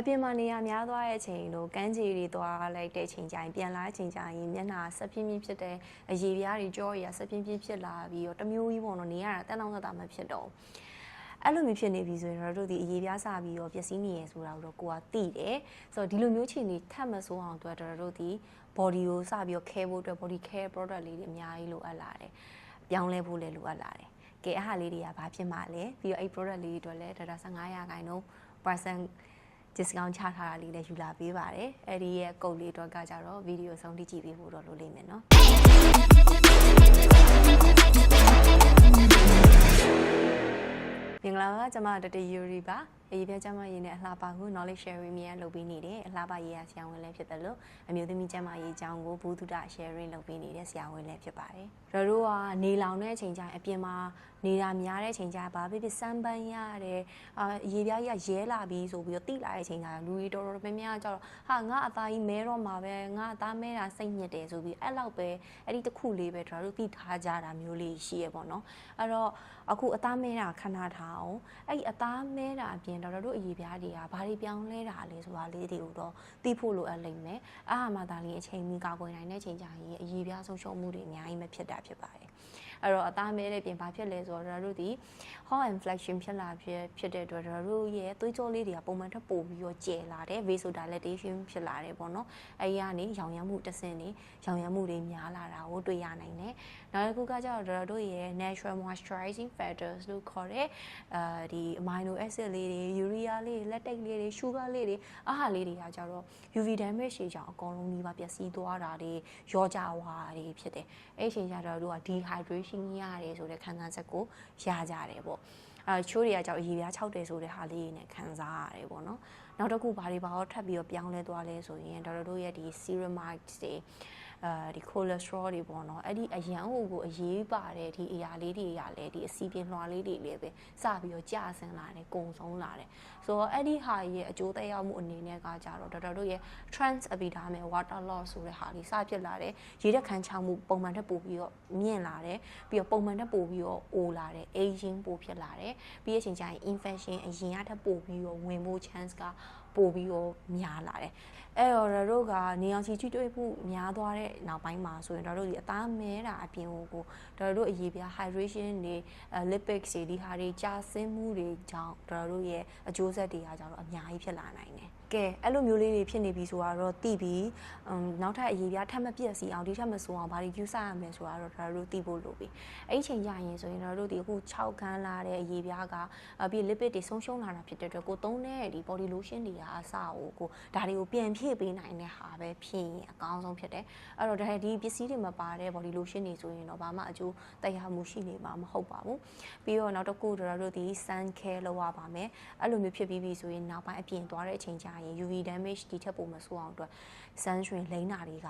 အပြင်မှာနေရများသွားတဲ့အချိန်တို့ကန်းကြီးတွေသွားလိုက်တဲ့အချိန်ကျရင်ပြန်လာတဲ့အချိန်ကျရင်မျက်နှာဆက်ပြင်းပြင်းဖြစ်တဲ့အရည်ပြားတွေကြောရဆက်ပြင်းပြင်းဖြစ်လာပြီးတော့တစ်မျိုးကြီးပေါ့နော်နေရတာတန်းတောင်းသက်တာမဖြစ်တော့ဘူးအဲ့လိုမျိုးဖြစ်နေပြီဆိုရင်တော့တို့ဒီအရေးပြားစပြီးတော့ပျက်စီးနေရဆိုတာကိုတော့ကိုကသိတယ်ဆိုတော့ဒီလိုမျိုးချိန်နေထပ်မဆိုးအောင်အတွက်တော့တို့ဒီ body ကိုစပြီးတော့ care ဖို့အတွက် body care product လေးတွေအများကြီးလိုအပ်လာတယ်ပြောင်းလဲဖို့လည်းလိုအပ်လာတယ်ကဲအဲ့ဟာလေးတွေကဘာဖြစ်မှလဲပြီးတော့အဲ့ product လေးတွေအတွက်လည်းဒေါက်တာ15ရာခိုင်နှုန်း percent discount ချထားတာလေးလည်းယူလာပေးပါတယ်အဲ့ဒီရဲ့ကုတ်လေးအတွက်ကကြတော့ဗီဒီယိုဆုံးထိကြည့်ပေးဖို့တော့လိုလိမ့်မယ်နော်မင်္ဂလာပါကျွန်မတတယူရီပါအ ရေးပြကျမရေးနဲ့အလှပါကို knowledge sharing မြန်လုပ်ပေးနေတယ်အလှပါရေးရဆရာဝန်လည်းဖြစ်တယ်လို့အမျိုးသမီးကျမရေးအကြောင်းကိုဘူးတုဒ sharing လုပ်ပေးနေတဲ့ဆရာဝန်လည်းဖြစ်ပါတယ်။တို့တို့ကနေလောင်တဲ့အချိန်ကျရင်အပြင်မှာနေတာများတဲ့အချိန်ကျရင်ဘာဖြစ်ဖြစ်စမ်းပန်းရတယ်အာရေပြားကြီးကရဲလာပြီဆိုပြီးတော့တိလာတဲ့အချိန်ကျရင်လူတွေတော်တော်များများကျတော့ဟာငါအသားကြီးမဲတော့မှာပဲငါအသားမဲတာစိတ်ညစ်တယ်ဆိုပြီးအဲ့လောက်ပဲအဲ့ဒီတစ်ခုလေးပဲတို့တို့သိထားကြတာမျိုးလေးရှိရပေါ့နော်အဲ့တော့အခုအသားမဲတာခဏထားအောင်အဲ့ဒီအသားမဲတာအပြင်တော်တို့အရေးပြားတွေကဘာတွေပြောင်းလဲတာလဲဆိုတာလေးတွေကိုတော့သိဖို့လိုအပ်လိမ့်မယ်အားအမှသာလေးအချိန်မီကာကွယ်နိုင်တဲ့အချိန်ကျရင်အရေးပြားဆုံးရှုံးမှုတွေအများကြီးမဖြစ်တာဖြစ်ပါတယ် အဲ့တော့အသားမဲတဲ့ပြင်ဘာဖြစ်လဲဆိုတော့တို့ဒီ hormone inflection ဖြစ်လာဖြစ်ဖြစ်တဲ့အတွက်တို့ရဲ့သွေးကြောလေးတွေကပုံမှန်ထပ်ပို့ပြီးတော့ကျယ်လာတယ် vasodilatation ဖြစ်လာတယ်ပေါ့နော်အဲဒီကနေရောင်ရမ်းမှုတစ်ဆင့်နေရောင်ရမ်းမှုတွေများလာတာကိုတွေ့ရနိုင်တယ်နောက်တစ်ခုကကျတော့တို့ရဲ့ natural moisturizing factors လို့ခေါ်တဲ့အာဒီ amino acid လေးတွေ urea လေးတွေ lactate လေးတွေ sugar လေးတွေအားဟာလေးတွေကကျတော့ UV damage တွေကြောင့်အကုန်လုံးဒီပါပျက်စီးသွားတာတွေရောကြဝါတွေဖြစ်တယ်အဲ့ဒီအချိန်ကျတော့တို့က dehydration ရတယ်ဆိုတဲ့ခံစားချက်ကိုရကြတယ်ပေါ့အဲချိုးတွေကကြောင့်အရည်ပြား6တယ်ဆိုတဲ့ဟာလေးတွေနဲ့ခံစားရတယ်ပေါ့နော်နောက်တစ်ခုဘာတွေဘာတော့ထပ်ပြီးတော့ပြောင်းလဲသွားလဲဆိုရင်ဒေါက်တာတို့ရဲ့ဒီ ceramides တွေ အဲဒီ cholesterol တွေပေါ့နော်အဲ့ဒီအရန်ဟိုကိုအရေးပါတဲ့ဒီအရာလေးတွေကလည်းဒီအစီပြင်လွှာလေးတွေလည်းပဲစပြီးတော့ကြာဆင်းလာတယ်ကုံဆုံးလာတယ်ဆိုတော့အဲ့ဒီဟာရဲ့အကျိုးသက်ရောက်မှုအနေနဲ့ကကြတော့ဒေါက်တာတို့ရဲ့ trans epidermal water loss ဆိုတဲ့ဟာလေးစဖြစ်လာတယ်ရေတက်ခမ်းချောင်းမှုပုံမှန်ထက်ပိုပြီးတော့မြင့်လာတယ်ပြီးတော့ပုံမှန်ထက်ပိုပြီးတော့အိုလာတယ် aging ပိုဖြစ်လာတယ်ပြီးရချိန်ကျရင် infection အရင်ကထက်ပိုပြီးတော့ဝင်ဖို့ chance ကပိုပြီးတော့များလာတယ်အဲ့တော့တို့ကနေအောင်ချီချွတ်တွေ့မှုများသွားတဲ့နောက်ပိုင်းမှာဆိုရင်တို့ဒီအသားမဲတာအပြင်ကိုကိုတို့အရေးပြ hydration တွေ lipids တွေဒီဟာတွေကြာဆင်းမှုတွေကြောင့်တို့ရဲ့အကျိုးဆက်တွေကကြောင့်အများကြီးဖြစ်လာနိုင်တယ်ကဲအဲ့လိုမျိုးလေးတွေဖြစ်နေပြီဆိုတော့တိပြီးနောက်ထပ်အရေးပြထပ်မပြည့်စီအောင်ဒီထပ်မဆိုးအောင်ဘာတွေယူဆရမလဲဆိုတော့ဒါတို့သိဖို့လိုပြီအဲ့ဒီချိန်ကျရင်ဆိုရင်တို့ဒီအခု6ခန်းလာတဲ့အရေးပြကပြီး lipid တွေဆုံးရှုံးလာတာဖြစ်တဲ့အတွက်ကိုသုံးတဲ့ဒီ body lotion တွေကအစကိုကိုဒါတွေကိုပြန်ဖြည့်ပေးနိုင်တဲ့ဟာပဲဖြစ်ရင်အကောင်းဆုံးဖြစ်တယ်အဲ့တော့ဒါဒီပစ္စည်းတွေမပါတဲ့ body lotion တွေဆိုရင်တော့ဘာမှအကျိုးတရားမှုရှိနေမှာမဟုတ်ပါဘူးပြီးတော့နောက်တစ်ခုတို့ဒီ sun care လောက်ရပါမယ်အဲ့လိုမျိုးဖြစ်ပြီးပြီဆိုရင်နောက်ပိုင်းအပြင်သွားတဲ့အချိန်ကျရင် UV damage ဒီထက်ပိုမဆိုးအောင်အတွက် sunscreen လိမ့်တာတွေက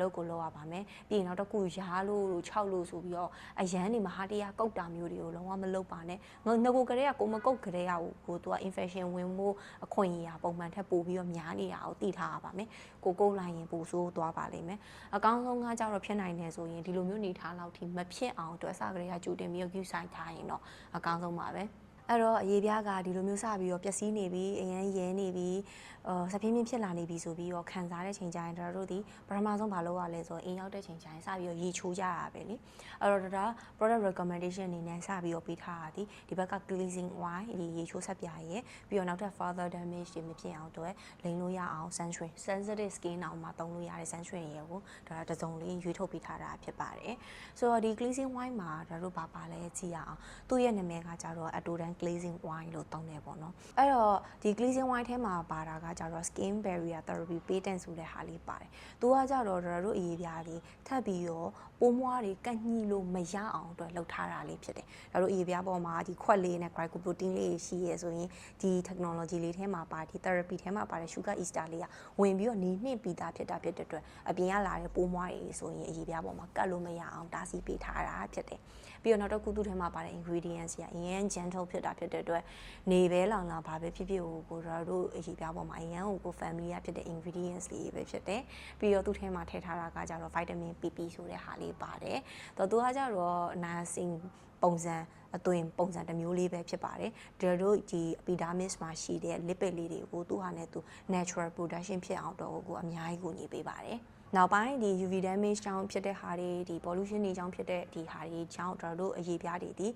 လောက်ကိုလောက်ရပါမယ်ပြီးရင်နောက်တစ်ခုရားလို့6လို့ဆိုပြီးတော့အရန်နေမဟာတရားကုတ်တာမျိုးတွေကိုလုံးဝမလုပ်ပါနဲ့ငငကိုကလေးကကိုမကုတ်ကလေးကကိုသူက infection ဝင်ဖို့အခွင့်အရေးပုံမှန်ထက်ပိုပြီးတော့များနေတာကိုသိထားရပါမယ်ကိုကုတ်လိုက်ရင်ပိုဆိုးသွားပါလိမ့်မယ်အကောင်းဆုံးကကြတော့ဖြစ်နိုင်တယ်ဆိုရင်ဒီလိုမျိုးနေထားလောက်ထိမဖြစ်အောင်အတွက်အစကလေးကကြိုတင်ပြီးတော့ view site ထားရင်တော့အကောင်းဆုံးပါပဲ အဲ့တော့အရေးပြားကဒီလိုမျိုးစပြီးတော့ပျက်စီးနေပြီအရင်ရဲနေပြီအာစပြင်းပြင်းဖြစ်လာနေပြီဆိုပြီးတော့ခံစားတဲ့ချိန်ကျရင်တို့တို့ဒီပထမဆုံးဘာလုပ်ရလဲဆိုရင်အိမ်ရောက်တဲ့ချိန်ကျရင်စပြီးတော့ရေချိုးကြရပဲလေအဲ့တော့ဒါ product recommendation အနေနဲ့စပြီးတော့ပေးထားတာဒီဒီဘက်က cleansing oil ဒီရေချိုးဆက်ပြရဲပြီးတော့နောက်ထပ် further damage တွေမဖြစ်အောင်တော့လိမ်လို့ရအောင် sunscreen sensitive skin အောင်မှာသုံးလို့ရတဲ့ sunscreen ရေကိုဒါတစုံလေးရွေးထုတ်ပေးထားတာဖြစ်ပါတယ်ဆိုတော့ဒီ cleansing oil မှာဒါတို့ဘာပါလဲကြည့်ရအောင်သူ့ရဲ့နာမည်ကကြတော့ Atodan glazing wine လို့သုံးတယ်ပေါ့နော်အဲ့တော့ဒီ glazing wine ထဲမှာပါတာကကြတော့ skin barrier therapy patent ဆိုတဲ့ဟာလေးပါတယ်သူကကြတော့တို့အရေးပြားလေးထပ်ပြီးတော့ပိုးမွားတွေကန့်ညှိလို့မရအောင်အတွက်လှုပ်ထားတာလေးဖြစ်တယ်ဒါတို့အရေးပြားပေါ်မှာဒီခွက်လေးနဲ့ glycoprotein လေးရှိရဲဆိုရင်ဒီ technology လေးထဲမှာပါဒီ therapy ထဲမှာပါတဲ့ sugar ester လေးကဝင်ပြီးတော့နေနှင့်ပြီးသားဖြစ်တာဖြစ်တဲ့အတွက်အပြင်ကလာတဲ့ပိုးမွားတွေဆိုရင်အရေးပြားပေါ်မှာကတ်လို့မရအောင်တားဆီးပေးထားတာဖြစ်တယ် ပြီးတော့နောက်တစ်ခုသူ့ထဲမှာပါတဲ့ ingredients ကြီးအရင် gentle ဖြစ်တာဖြစ်တဲ့အတွက်နေပဲလောင်လာဘာပဲဖြစ်ဖြစ်ဟိုကိုတို့အရေးပြားပေါ်မှာအရင်ဟိုကို family ကဖြစ်တဲ့ ingredients လေးပဲဖြစ်တယ်ပြီးတော့သူ့ထဲမှာထည့်ထားတာကကြတော့ vitamin PP ဆိုတဲ့ဟာလေးပါတယ်တော့သူကကြတော့ nursing ပုံစံအသွင်ပုံစံတစ်မျိုးလေးပဲဖြစ်ပါတယ်ဒါတို့ဒီ epidermis မှာရှိတဲ့ lipid လေးတွေကိုသူ့ဟာနဲ့သူ natural production ဖြစ်အောင်တော့ကိုအများကြီးကိုညီပေးပါတယ် နောက်ပိုင်းဒီ UV damage ကြောင့်ဖြစ်တဲ့ဟာတွေဒီ pollution တွေကြောင့်ဖြစ်တဲ့ဒီဟာတွေကြောင့်ကျွန်တော်တို့အရေးပြားတွေဒီ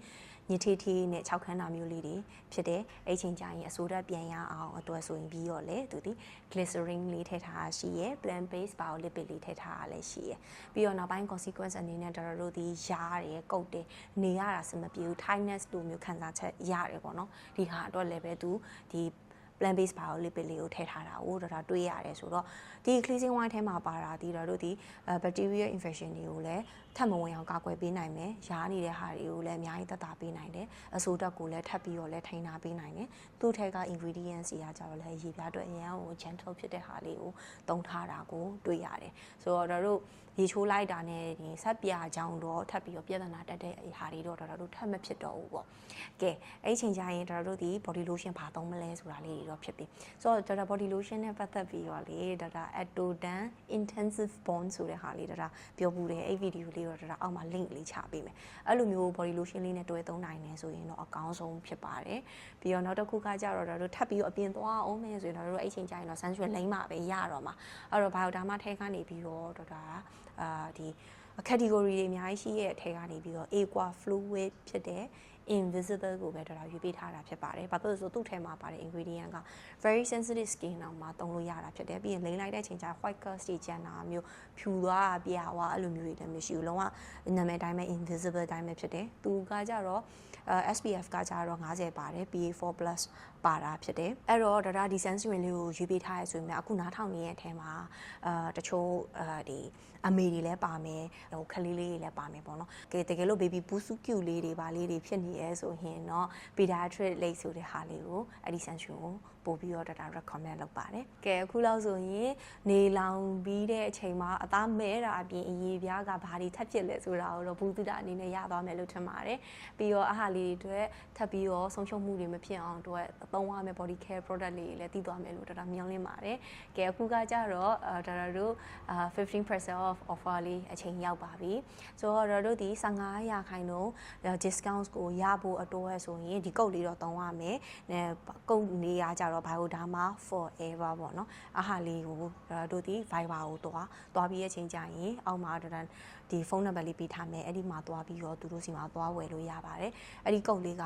ညစ်ထေးထေးနဲ့၆ခန်းတာမျိုးလေးတွေဖြစ်တဲ့အဲ့ချိန်ကျရင်အဆိုဓာတ်ပြန်ရအောင်အတွက်ဆိုရင်ပြီးတော့လေသူဒီ glycerin လေးထည့်ထားတာရှိရယ် plant based biolipid လေးထည့်ထားတာလည်းရှိရယ်ပြီးတော့နောက်ပိုင်း consequence အနေနဲ့ကျွန်တော်တို့ဒီရားတယ်ကုတ်တယ်နေရတာစမပြေဘူး tightness လိုမျိုးခံစားချက်ရတယ်ပေါ့နော်ဒီဟာအတွက်လည်းပဲသူဒီ plant based biolipid လေးကိုထည့်ထားတာကိုတော့ဒါတွေ့ရတယ်ဆိုတော့ဒီ cleansing wine ထဲမှာပါတာဒီတော့တို့ဒီ bacteria infection တွေကိုလည်းထပ်မဝင်အောင်ကာကွယ်ပေးနိုင်မယ်။ရားနေတဲ့ဟာတွေကိုလည်းအများကြီးသက်သာပေးနိုင်တယ်။အဆိုဓာတ်ကိုလည်းထပ်ပြီးတော့လည်းထိန်းထားပေးနိုင်တယ်။သူ့ထဲက ingredients တွေကကြတော့လည်းရေပြားအတွက်အရင်က gentle ဖြစ်တဲ့ဟာလေးကိုတုံးထားတာကိုတွေ့ရတယ်။ဆိုတော့တို့ရေချိုးလိုက်တာနဲ့ဒီဆက်ပြကြောင်တော့ထပ်ပြီးတော့ပြဿနာတက်တဲ့ဟာတွေတော့တော်တော်ထပ်မဖြစ်တော့ဘူးပေါ့။ကဲအဲ့ချိန်ကျရင်တော်တို့ဒီ body lotion ဘာသုံးမလဲဆိုတာလေးတွေတော့ဖြစ်ပြီ။ဆိုတော့တော်တော် body lotion နဲ့ပတ်သက်ပြီးတော့လေတော်တော် Atodan intensive bond ဆိုတဲ့ဟာလေးတော်တော်ပြောပူတယ်အဲ့ဗီဒီယိုလေးတော့တော်တော်အောက်မှာ link လေးချပေးမယ်အဲ့လိုမျိုး body lotion လေးနဲ့တွဲသုံးနိုင်တယ်ဆိုရင်တော့အကောင်းဆုံးဖြစ်ပါတယ်ပြီးတော့နောက်တစ်ခုကကြတော့တော်တော်ထပ်ပြီးတော့အပြင်သွားအောင်မယ်ဆိုရင်တော့တို့အဲ့ချိန်ကျရင်တော့ sunscreen လိမ့်မှာပဲရတော့မှာအဲ့တော့ bioderma ထဲကနေပြီးတော့တော်တော်အာဒီ category တွေအများကြီးရှိရဲ့အထဲကနေပြီးတော့ aqua fluid ဖြစ်တဲ့ invisible ကိုပဲတော်တော်ရွေးပေးထားတာဖြစ်ပါတယ်။ဘာလို့လဲဆိုသူ့ထဲမှာပါတဲ့ ingredient က very sensitive skin တော့မှာတုံးလို့ရတာဖြစ်တယ်။ပြီးရင်လိမ့်လိုက်တဲ့အချိန်ကျ white cast တွေကျန်တာမျိုးဖြူသွားပြာသွားအဲ့လိုမျိုးတွေလည်းမရှိဘူး။လုံးဝနာမည်တိုင်းပဲ invisible တိုင်းပဲဖြစ်တယ်။သူကကြတော့ SPF ကကြတော့50ပါတယ် PA4+ ပါတာဖြစ်တယ်။အဲ့တော့ဒါဒါဒီ sunscreen လေးကိုရွေးပေးထားရဆိုရင်အခုနားထောင်နေတဲ့အထဲမှာအာတချို့အာဒီအမေတွေလည်းပါမယ်ဟိုခလေးလေးတွေလည်းပါမယ်ပေါ့နော်ကဲတကယ်လို့ baby pusu cute လေးတွေပါလေးတွေဖြစ်နေရဲဆိုရင်တော့ pediatric လိပ်ဆိုတဲ့ဟာလေးကိုအဲ့ဒီ sunscreen ကိုပို့ပြီးတော့ဒါ recommend လုပ်ပါတယ်ကဲအခုလောက်ဆိုရင်နေလောင်ပြီးတဲ့အချိန်မှာအသားမဲတာအပြင်အရေးပြားကဘာတွေထပ်ဖြစ်လဲဆိုတာကိုတော့ဘူးတုဒအနေနဲ့ရသွားမယ်လို့ထင်ပါတယ်ပြီးတော့အဟာလေးတွေအတွက်ထပ်ပြီးတော့ဆုံးရှုံးမှုတွေမဖြစ်အောင်အတွက်သုံးရမယ့် body care product လေးတွေလည်းတည်သွားမယ်လို့တော်တော်မျှော်လင့်ပါတယ်ကဲအခုကကြတော့ဒါတို့15% off offer လေးအချိန်ရောက်ပါပြီဆိုတော့တို့ဒီ15ရာခိုင်နှုန်း discount ကိုရဖို့အတွက်ဆိုရင်ဒီကုတ်လေးတော့သုံးရမယ်ကုတ်နေရကြတော့ Bioderma forever ပေါ့နော်အဟာလေးကိုတို့ဒီ Viber ကိုတွားတွားပြီးရဲ့ချိန်ကြရင်အောက်မှာတော့ဒီဖုန်းနံပါတ်လေးပေးထားမယ်အဲ့ဒီမှာတွားပြီးတော့သူတို့စီမှာတွားဝယ်လို့ရပါတယ်အဲ့ဒီကုတ်လေးက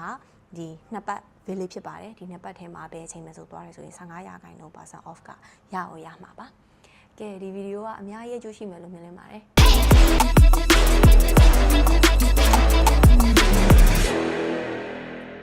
ဒီနှစ်ပတ် valid ဖြစ်ပါတယ်ဒီနှစ်ပတ်ထဲမှာပဲအချိန်မဲ့ဆိုသွားတယ်ဆိုရင်15ရာခိုင်နှုန်း percent off ကရအောင်ရမှာပါကဲဒီဗီဒီယိုကအများကြီးအကျိုးရှိမယ်လို့မြင်လင်းပါတယ်